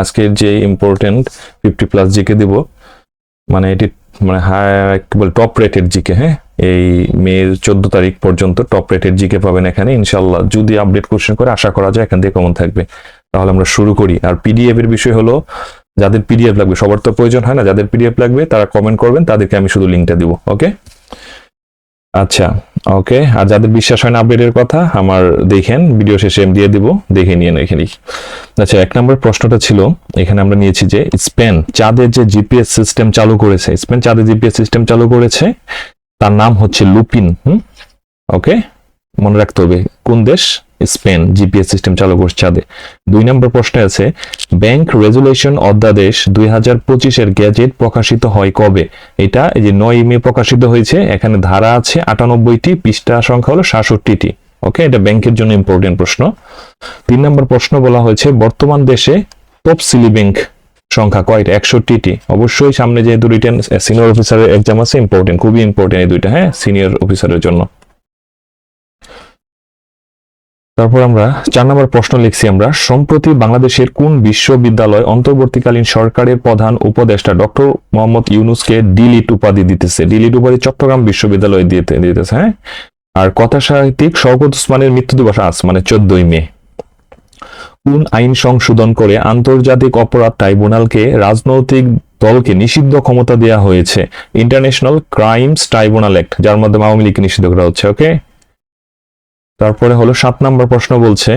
আজকের যে important fifty plus GK দিব মানে এটি মানে হাই বলে টপ রেটেড জিকে হ্যাঁ? এই মের চোদ্দ তারিখ পর্যন্ত টপ রেটেড জিকে পাবেন এখানে ইনশাল্লাহ যদি আপডেট কোশ্চেন করে, আশা করা যায় এখান থেকে কমন থাকবে। তাহলে আমরা শুরু করি। আর পিডিএফ এর বিষয় হলো, যাদের পিডিএফ লাগবে, সবার তো প্রয়োজন হয় না, যাদের পিডিএফ লাগবে, তারা কমেন্ট করবেন, তাদেরকে আমি শুধু লিঙ্কটা দিব ওকে আচ্ছা। ওকে আর যাদের বিশ্বাস হয় না আপডেটের কথা, আমার দেখেন ভিডিও শেষে আমি দিয়ে দিব, দেখে নিয়ে এখানে আচ্ছা এক নম্বর প্রশ্নটা ছিল, এখানে আমরা নিয়েছি যে স্পেন চাঁদের যে জিপিএস সিস্টেম চালু করেছে স্পেন চাঁদের জিপিএস সিস্টেম চালু করেছে, তার নাম হচ্ছে লুপিন হুম? ওকে মনে রাখতে হবে, কোন দেশ? স্পেন জিপিএস সিস্টেম চালু করছে চাঁদে দুই নম্বর প্রশ্নে আছে, ব্যাংক রেজুলেশন অধ্যাদেশ দুই হাজার পঁচিশের গ্যাজেট প্রকাশিত হয় কবে? এটা এই যে নয় মে প্রকাশিত হয়েছে, এখানে ধারা আছে আটানব্বইটি, পৃষ্ঠা সংখ্যা হলো সাতষট্টিটি। ওকে, এটা ব্যাংকের জন্য ইম্পর্টেন্ট প্রশ্ন। তিন নম্বর প্রশ্ন বলা হয়েছে, বর্তমান দেশে তফসিলি ব্যাংক সংখ্যা কয়টা? একষট্টিটি। অবশ্যই সামনে যেহেতু রিটেন সিনিয়র অফিসারের এক্সাম আছে ইম্পর্টেন্ট খুবই ইম্পর্টেন্ট এই দুইটা হ্যাঁ সিনিয়র অফিসারের জন্য। তারপর আমরা চার নম্বর প্রশ্ন লিখছি আমরা, সম্প্রতি বাংলাদেশের কোন বিশ্ববিদ্যালয় অন্তর্বর্তীকালীন সরকারের প্রধান উপদেষ্টা ডক্টর মোহাম্মদ ইউনুসকে ডিলিট উপাধি দিতেছে? ডিলিট উপাধি চট্টগ্রাম বিশ্ববিদ্যালয় দিতে, দিতেছে হ্যাঁ? আর কথা সাহিত্যিক শওকত উসমানের মৃত্যু দিবস আজ মানে চোদ্দই মে। কোন আইন সংশোধন করে আন্তর্জাতিক অপরাধ ট্রাইব্যুনালকে রাজনৈতিক দলকে নিষিদ্ধ ক্ষমতা দেওয়া হয়েছে? ইন্টারন্যাশনাল ক্রাইমস ট্রাইব্যুনাল অ্যাক্ট, যার মাধ্যমে আওয়ামী লীগকে নিষিদ্ধ করা হচ্ছে, ওকে? তারপরে হলো সাত নম্বর প্রশ্ন বলছে,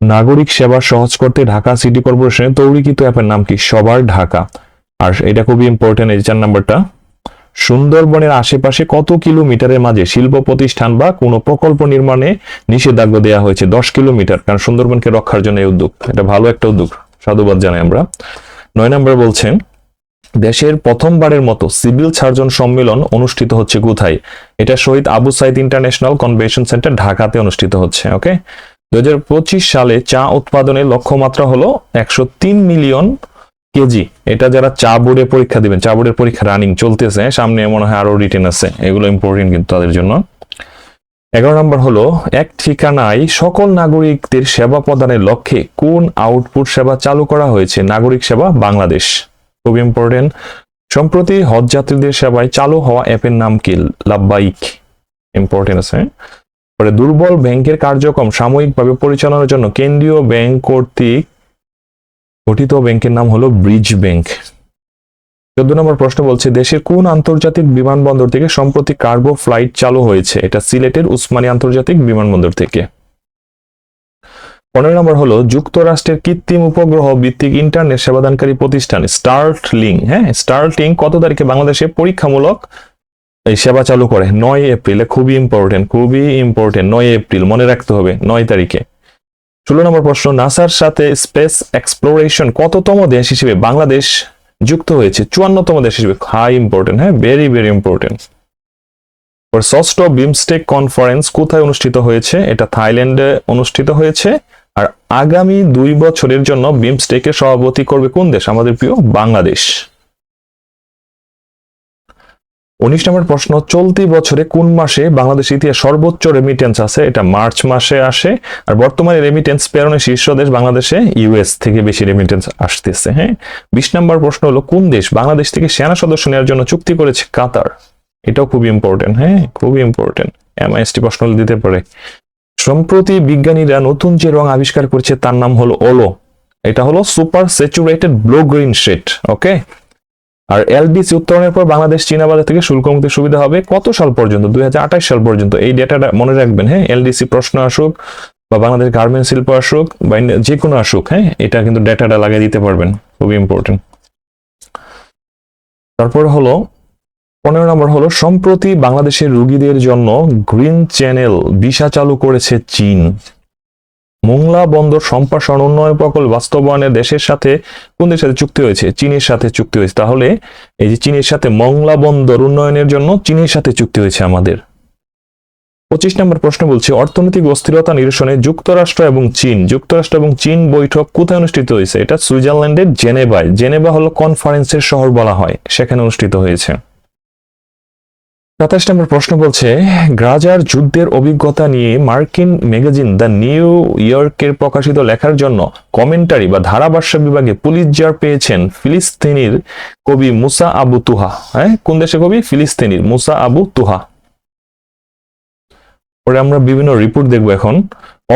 নাগরিক সেবা সহজ করতে ঢাকা সিটি কর্পোরেশনের তৈরিকৃত অ্যাপের নাম কি? সবার ঢাকা। আর এটা খুবই ইম্পর্টেন্ট এই চার নম্বরটা। সুন্দরবনের আশেপাশে কত কিলোমিটারের মাঝে শিল্প প্রতিষ্ঠান বা কোনো প্রকল্প নির্মাণে নিষেধাজ্ঞা দেওয়া হয়েছে? দশ কিলোমিটার, কারণ সুন্দরবনকে রক্ষার জন্য এই উদ্যোগ। এটা ভালো একটা উদ্যোগ। সাধুবাদ জানাই আমরা। নয় নম্বর বলছেন দেশের প্রথমবারের মতো সিভিল সার্জন সম্মেলন অনুষ্ঠিত হচ্ছে কোথায়? এটা Shahid Abu Sayeed international convention centre ঢাকাতে অনুষ্ঠিত হচ্ছে, ওকে? দুহাজার পঁচিশ সালে চা উৎপাদনের লক্ষ্যমাত্রা হলো একশো তিন মিলিয়ন কেজি। এটা যারা চা বোর্ডে পরীক্ষা দিবেন, চা বোর্ডের পরীক্ষা রানিং চলতেছে, সামনে মনে হয় আরও রিটেন আছে, এগুলো ইম্পর্টেন্ট কিন্তু তাদের জন্য। এগারো নম্বর হলো, এক ঠিকানায় সকল নাগরিকদের সেবা প্রদানের লক্ষ্যে কোন আউটপুট সেবা চালু করা হয়েছে? নাগরিক সেবা বাংলাদেশ। খুব ইম্পর্টেন্ট সম্প্রতি হজ যাত্রীদের সেবায় চালু হওয়া অ্যাপের নাম কি? লাভবাইক। ইম্পর্টেন্ট আছে। পরে দুর্বল ব্যাংকের কার্যক্রম সাময়িকভাবে পরিচালনার জন্য কেন্দ্রীয় ব্যাংক কর্তৃক গঠিত ব্যাংকের নাম হলো ব্রিজ ব্যাংক। চোদ্দ নম্বর প্রশ্ন বলছে, দেশের কোন আন্তর্জাতিক বিমানবন্দর থেকে সম্প্রতি কার্গো ফ্লাইট চালু হয়েছে? এটা সিলেটের উসমানী আন্তর্জাতিক বিমানবন্দর থেকে। পনেরো নম্বর হলো, যুক্তরাষ্ট্রের কৃত্রিম উপগ্রহ ভিত্তিক ইন্টারনেট সেবাদানকারী প্রতিষ্ঠান স্টার্ট লিঙ্ক হ্যাঁ? স্টার্ট লিঙ্ক কত তারিখে বাংলাদেশে পরীক্ষামূলক এই সেবা চালু করে? নয় এপ্রিলে খুবই ইম্পর্টেন্ট খুবই ইম্পর্টেন্ট নয় এপ্রিল, মনে রাখতে হবে, নয় তারিখে। ষোলো নম্বর প্রশ্ন, নাসার সাথে স্পেস এক্সপ্লোরেশন কততম দেশ হিসেবে বাংলাদেশ যুক্ত হয়েছে? চুয়ান্নতম দেশ হিসেবে হাই ইম্পর্টেন্ট হ্যাঁ? ভেরি ভেরি ইম্পর্টেন্ট ষষ্ঠ বিমস্টেক কনফারেন্স কোথায় অনুষ্ঠিত হয়েছে? এটা থাইল্যান্ডে অনুষ্ঠিত হয়েছে। আর আগামী দুই বছরের জন্য বিমস্টেকের সভাপতি করবে কোন দেশ? আমাদের প্রিয় বাংলাদেশ। উনিশ নম্বর প্রশ্ন, চলতি বছরে কোন মাসে বাংলাদেশ ইতিহাস সর্বোচ্চ রেমিটেন্স আছে? এটা মার্চ মাসে আসে, আর বর্তমানে রেমিটেন্স প্রেরণের শীর্ষ দেশ বাংলাদেশে ইউএস থেকে বেশি রেমিটেন্স আসতেছে হ্যাঁ? বিশ নম্বর প্রশ্ন হলো, কোন দেশ বাংলাদেশ থেকে সেনা সদস্য নেওয়ার জন্য চুক্তি করেছে? কাতার। এটাও খুবই ইম্পর্টেন্ট হ্যাঁ? খুবই ইম্পর্টেন্ট এমআইএসটি প্রশ্ন দিতে পারে। সম্প্রতি বিজ্ঞানীরা নতুন যে রং আবিষ্কার করছে, তার নাম হলো ওলো। এটা হলো super saturated blue green shade, okay? আর এলবিসি উত্তরণের পর বাংলাদেশ চীনা বাজার থেকে শুল্ক মুক্তির সুবিধা হবে কত সাল পর্যন্ত? দুই সাল পর্যন্ত। এই ডেটাটা মনে রাখবেন হ্যাঁ? এলডিসি প্রশ্ন আসুক বা বাংলাদেশ গার্মেন্ট শিল্প আসুক বা যে কোনো আসুক হ্যাঁ? এটা কিন্তু ডেটাটা লাগিয়ে দিতে পারবেন। খুবই ইম্পর্টেন্ট তারপর হলো পনেরো নম্বর হলো, সম্প্রতি বাংলাদেশের রোগীদের জন্য গ্রিন চ্যানেল ভিসা চালু করেছে চীন। মোংলা বন্দর সম্প্রসারণ উন্নয়ন প্রকল্প বাস্তবায়নে দেশের সাথে, কোন দেশের সাথে চুক্তি হয়েছে? চীনের সাথে চুক্তি হয়েছে। তাহলে এই যে চীনের সাথে মংলা বন্দর উন্নয়নের জন্য চীনের সাথে চুক্তি হয়েছে আমাদের। পঁচিশ নম্বর প্রশ্ন বলছে, অর্থনৈতিক অস্থিরতা নিরসনে যুক্তরাষ্ট্র এবং চীন, যুক্তরাষ্ট্র এবং চীন বৈঠক কোথায় অনুষ্ঠিত হয়েছে? এটা সুইজারল্যান্ডের জেনেভায়। জেনেভা হলো কনফারেন্সের শহর বলা হয়, সেখানে অনুষ্ঠিত হয়েছে। সাতাশ নম্বর প্রশ্ন বলছে, গ্রাজার যুদ্ধের অভিজ্ঞতা নিয়ে মার্কিন ম্যাগাজিন দ্য নিউ ইয়র্কের প্রকাশিত লেখার জন্য কমেন্টারি বা ধারাভাষ্য বিভাগে পুলিৎজার পেয়েছেন ফিলিস্তিনির কবি মুসা আবু তুহা। হ্যাঁ কোন দেশে কবি? ফিলিস্তিনির মুসা আবু তুহা। পরে আমরা বিভিন্ন রিপোর্ট দেখব এখন।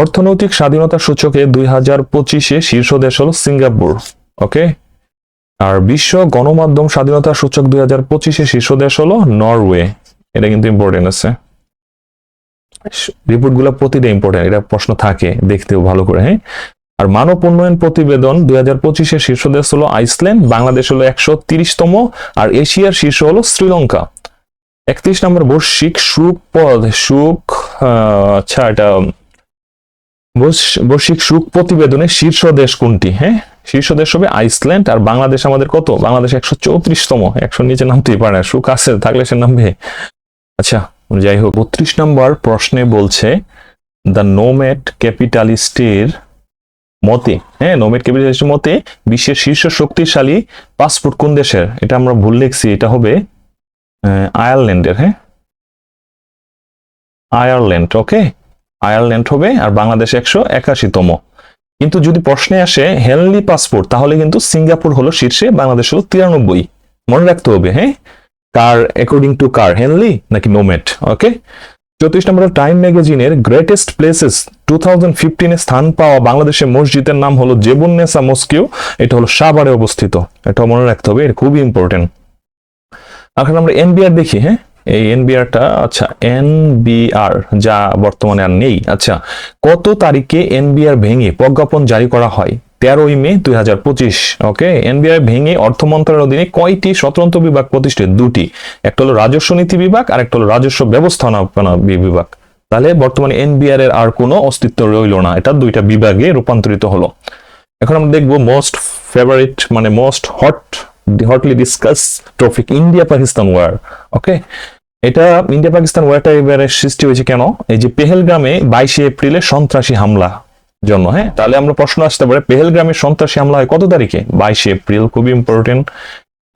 অর্থনৈতিক স্বাধীনতা সূচকে দুই হাজার পঁচিশে শীর্ষ দেশ হল সিঙ্গাপুর ওকে আর বিশ্ব গণমাধ্যম স্বাধীনতা সূচক দুই হাজার পঁচিশে শীর্ষ দেশ হল নরওয়ে। এটা কিন্তু ইম্পর্টেন্ট আছে। রিপোর্টগুলো প্রতিটা ইম্পর্টেন্ট এটা প্রশ্ন থাকে দেখতেও ভালো করে হ্যাঁ? আর মানব উন্নয়ন প্রতিবেদন দুই হাজার পঁচিশে শীর্ষ দেশ হলো আইসল্যান্ড, বাংলাদেশ হলো একশো তিরিশতম আর এশিয়ার শীর্ষ হলো শ্রীলঙ্কা। একত্রিশ নম্বর বর্ষিক সুখ পদ, সুখ আচ্ছা এটা বর্ষিক সুখ প্রতিবেদনে শীর্ষ দেশ কোনটি হ্যাঁ? শীর্ষ দেশ হবে আইসল্যান্ড আর বাংলাদেশ আমাদের কত? বাংলাদেশ একশো চৌত্রিশতম, একশো নিচে নামতেই পারে সুখ আছে, থাকলে সে নামবে। আচ্ছা যাই হোক বত্রিশ নম্বর প্রশ্নে বলছে দ্য নোমেট ক্যাপিটালিস্টের মতে হ্যাঁ নোমেট ক্যাপিটালিস্টের মতে বিশ্বের শীর্ষ শক্তিশালী পাসপোর্ট কোন দেশের? এটা আমরা ভুল লিখছি, এটা হবে আয়ারল্যান্ডের হ্যাঁ? আয়ারল্যান্ড ওকে আয়ারল্যান্ড হবে আর বাংলাদেশ একশো একাশিতম। কিন্তু যদি প্রশ্নে আসে হেনলি পাসপোর্ট, তাহলে কিন্তু সিঙ্গাপুর হলো শীর্ষে, বাংলাদেশ হলো তিরানব্বই। মনে রাখতে হবে হ্যাঁ? কার অ্যাকর্ডিং টু কার হেনলি নাকি নোমেট ওকে চৌত্রিশ নম্বর টাইম ম্যাগাজিনের গ্রেটেস্ট প্লেসেস টু থাউজেন্ড ফিফটিনে স্থান পাওয়া বাংলাদেশের মসজিদের নাম হলো জেবুন্নেসা মস্কিউ এটা হলো সাভারে অবস্থিত। এটা মনে রাখতে হবে, এটা খুবই ইম্পর্টেন্ট এখন আমরা এনবিআর দেখি হ্যাঁ? এই এনবিআরটা আচ্ছা এনবিআর যা বর্তমানে আর নেই। আচ্ছা কত তারিখে এনবিআর ভেঙে প্রজ্ঞাপন জারি করা হয়? তেরোই মে দুই হাজার পঁচিশ, ওকে? এনবিআর ভেঙে অর্থ মন্ত্রণালয়ের অধীনে কয়টি স্বতন্ত্র বিভাগ প্রতিষ্ঠিত? দুটি। একটা হলো রাজস্ব নীতি বিভাগ, আর একটা হলো রাজস্ব ব্যবস্থাপনা বিভাগ। তাহলে বর্তমানে এনবিআর এর আর কোনো অস্তিত্ব রইল না। এটা দুইটা বিভাগে রূপান্তরিত হলো। এখন আমরা দেখব মোস্ট ফেভারিট মানে most hot hotly discuss topic India Pakistan war okay? এটা ইন্ডিয়া পাকিস্তান ওয়ারটা এবারে সৃষ্টি হয়েছে কেন? এই যে পেহেলগ্রামে বাইশে এপ্রিলে সন্ত্রাসী হামলা। জন্য হ্যাঁ? তাহলে আমরা প্রশ্ন আসতে পারে পেহেলগ্রামে সন্ত্রাসী হামলা হয় কত তারিখে? বাইশে এপ্রিল খুবই ইম্পর্টেন্ট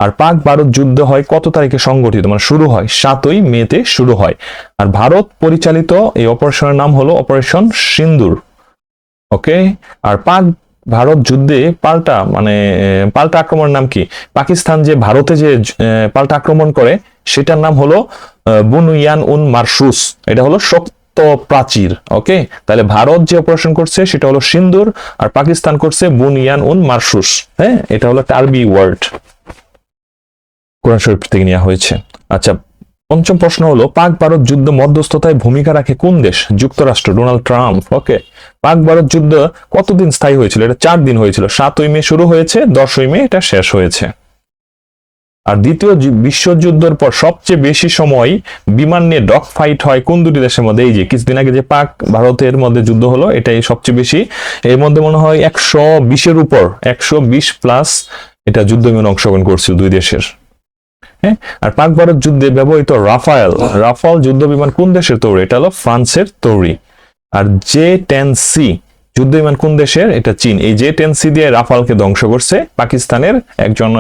আর পাক ভারত যুদ্ধ হয় কত তারিখে সংগঠিত মানে শুরু হয় সাতই মেতে শুরু হয়। আর ভারত পরিচালিত এই অপারেশনের নাম হলো অপারেশন সিন্দুর, ওকে? আর পাক ভারত যুদ্ধে পাল্টা মানে পাল্টা আক্রমণের নাম কি? পাকিস্তান যে ভারতে যে পাল্টা আক্রমণ করে, সেটার নাম হলো বুনুয়ান উন মারসুস। এটা হলো শক্ত প্রাচীর ওকে তাহলে ভারত যে অপারেশন করছে সেটা হলো সিন্দুর আর পাকিস্তান করছে বুনিয়ান উন মারসুস হ্যাঁ? এটা হলো একটা আরবি ওয়ার্ড কোরআন শরীফ থেকে নেওয়া হয়েছে। আচ্ছা পঞ্চম প্রশ্ন হলো, পাক ভারত যুদ্ধ মধ্যস্থতায় ভূমিকা রাখে কোন দেশ? যুক্তরাষ্ট্র, ডোনাল্ড ট্রাম্প ওকে পাক ভারত যুদ্ধ কতদিন স্থায়ী হয়েছিল? এটা চার দিন হয়েছিল, সাতই মে শুরু হয়েছে, দশই মে এটা শেষ হয়েছে। আর দ্বিতীয় বিশ্বযুদ্ধের পর সবচেয়ে বেশি সময় বিমান নিয়ে ডগ ফাইট হয় কোন দুটি দেশের মধ্যে? এই যে কিছুদিন আগে যে পাক ভারতের মধ্যে যুদ্ধ হলো, এটাই সবচেয়ে বেশি। এর মধ্যে মনে হয় একশো বিশের উপর, একশো বিশ প্লাস এটা যুদ্ধ বিমান অংশগ্রহণ করছিল দুই দেশের। হ্যাঁ? আর পাক ভারত যুদ্ধে ব্যবহৃত রাফায়েল রাফাল যুদ্ধ বিমান কোন দেশের তৈরি? এটা হলো ফ্রান্সের তৈরি। আর জে টেন সি যুদ্ধ বিমান কোন দেশের? এটা চীন। এই জে টেন সি দিয়ে রাফালকে ধ্বংস করছে পাকিস্তানের একজন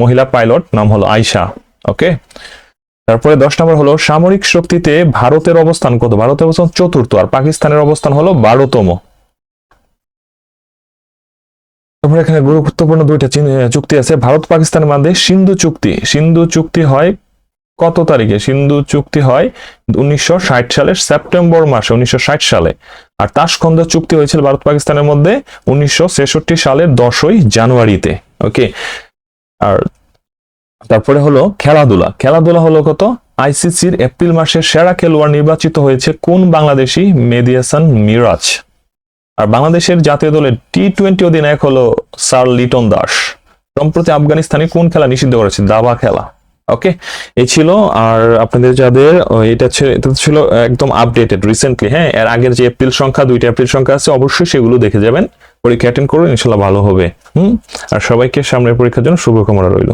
মহিলা পাইলট, নাম হলো আয়শা, ওকে? তারপরে দশ নম্বর হলো, সামরিক শক্তিতে ভারতের অবস্থান কত? ভারতের অবস্থান চতুর্থ, আর পাকিস্তানের অবস্থান হলো বারোতম। তারপরে এখানে গুরুত্বপূর্ণ দুইটা চুক্তি আছে। ভারত পাকিস্তানের মধ্যে সিন্ধু চুক্তি। সিন্ধু চুক্তি হয় কত তারিখে? সিন্ধু চুক্তি হয় উনিশশো ষাট সালের সেপ্টেম্বর মাসে, উনিশশো ষাট সালে। আর তাসখন্দ চুক্তি হয়েছিল ভারত পাকিস্তানের মধ্যে উনিশশো ছেষট্টি সালের দশই জানুয়ারিতে, ওকে? আর তারপরে হলো খেলাধুলা। খেলাধুলা হলো কত? আইসিসির এপ্রিল মাসে সেরা খেলোয়াড় নির্বাচিত হয়েছে কোন বাংলাদেশি মেদিয়াসান মিরাজ? আর বাংলাদেশের জাতীয় দলের টি টোয়েন্টি অধিনায়ক হলো স্যার লিটন দাস। সম্প্রতি আফগানিস্তানে কোন খেলা নিষিদ্ধ করেছে? দাবা খেলা। ওকে এ ছিল আর আপনাদের যাদের এটা ছিল এটা ছিল একদম আপডেটেড রিসেন্টলি হ্যাঁ? এর আগের যে এপ্রিল সংখ্যা, দুইটা এপ্রিল সংখ্যা আছে, অবশ্যই সেগুলো দেখে যাবেন। পরীক্ষা অ্যাটেন্ড করুন, ইনশাল্লাহ ভালো হবে। হুম? আর সবাইকে সামনের পরীক্ষার জন্য শুভকামনা রইল।